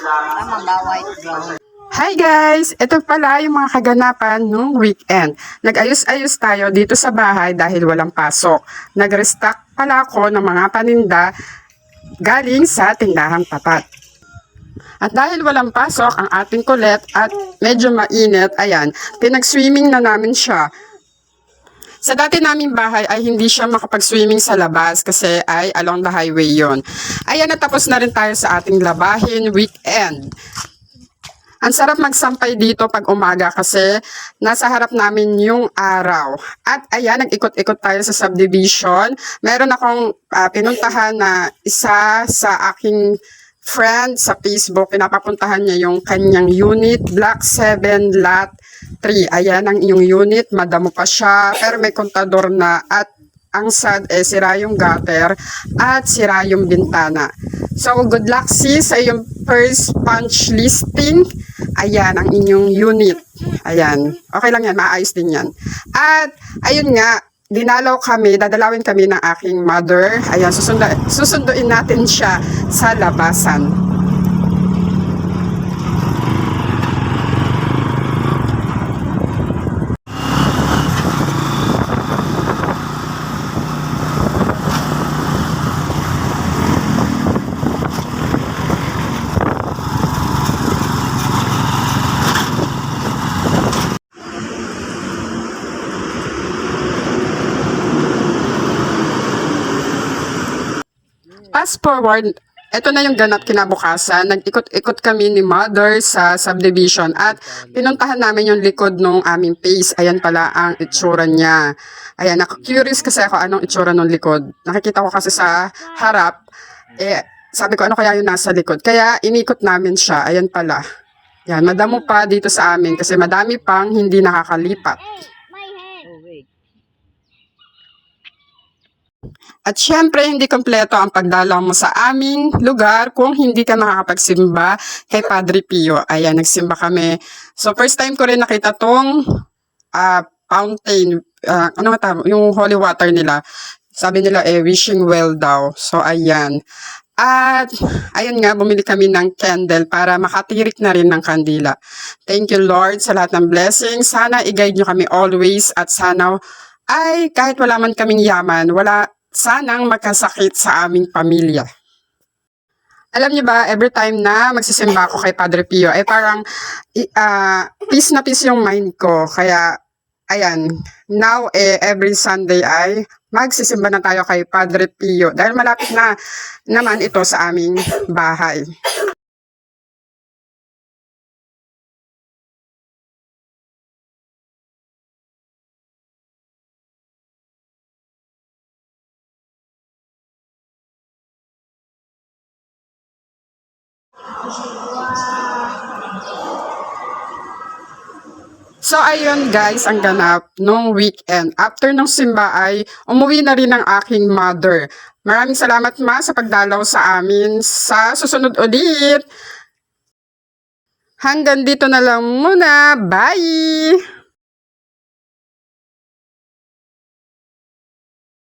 Tama ba, white brown? Hi guys! Ito pala yung mga kaganapan nung weekend. Nag-ayos-ayos tayo dito sa bahay dahil walang pasok. Nag-restock pala ako ng mga paninda galing sa tindahang tapat. At dahil walang pasok ang ating kulet at medyo mainit, ayan, pinag-swimming na namin siya. Sa dati naming bahay ay hindi siya makapag-swimming sa labas kasi ay along the highway yon. Ayan, natapos na rin tayo sa ating labahin weekend. Ang sarap magsampay dito pag umaga kasi nasa harap namin yung araw. At ayan, nag-ikot-ikot tayo sa subdivision. Meron akong ah, pinuntahan na isa sa aking friend sa Facebook. Pinapapuntahan niya yung kanyang unit, Block 7, Lot 3. Ayan ang iyong unit, madamo pa siya, pero may kontador na at ang sad eh, sira yung gutter at sira yung bintana. So, good luck sis sa iyong first punch listing. Ayan, ang inyong unit. Ayan. Okay lang yan, maayos din yan. At, ayun nga, dinalaw kami, dadalawin kami ng aking mother. Ayan, susunda, susunduin natin siya sa labasan. Fast forward, ito na yung ganap kinabukasan. Nag-ikot-ikot kami ni Mother sa subdivision at pinuntahan namin yung likod ng aming face. Ayan pala ang itsura niya. Ayan, curious kasi ako anong itsura ng likod. Nakikita ko kasi sa harap, eh, sabi ko ano kaya yung nasa likod. Kaya inikot namin siya. Ayan pala. Yan, madamo pa dito sa amin kasi madami pang hindi nakakalipat. At syempre, hindi kompleto ang pagdalaw mo sa aming lugar kung hindi ka makakapagsimba kay Padre Pio. Ayan, nagsimba kami. So, first time ko rin nakita tong ah, fountain, ah, ano nga yung holy water nila. Sabi nila, eh, wishing well daw. So, ayan. At, ayun nga, bumili kami ng candle para makatirik na rin ng kandila. Thank you, Lord, sa lahat ng blessings. Sana i-guide nyo kami always at sana ay kahit wala man kaming yaman, wala sanang magkasakit sa aming pamilya. Alam niyo ba, every time na magsisimba ako kay Padre Pio, ay parang i- ah, peace na peace yung mind ko. Kaya, ayan, now eh, every Sunday ay magsisimba na tayo kay Padre Pio dahil malapit na naman ito sa aming bahay. So ayun guys, ang ganap nung weekend. After nung simba ay umuwi na rin ang aking mother. Maraming salamat ma sa pagdalaw sa amin. Sa susunod ulit. Hanggang dito na lang muna. Bye!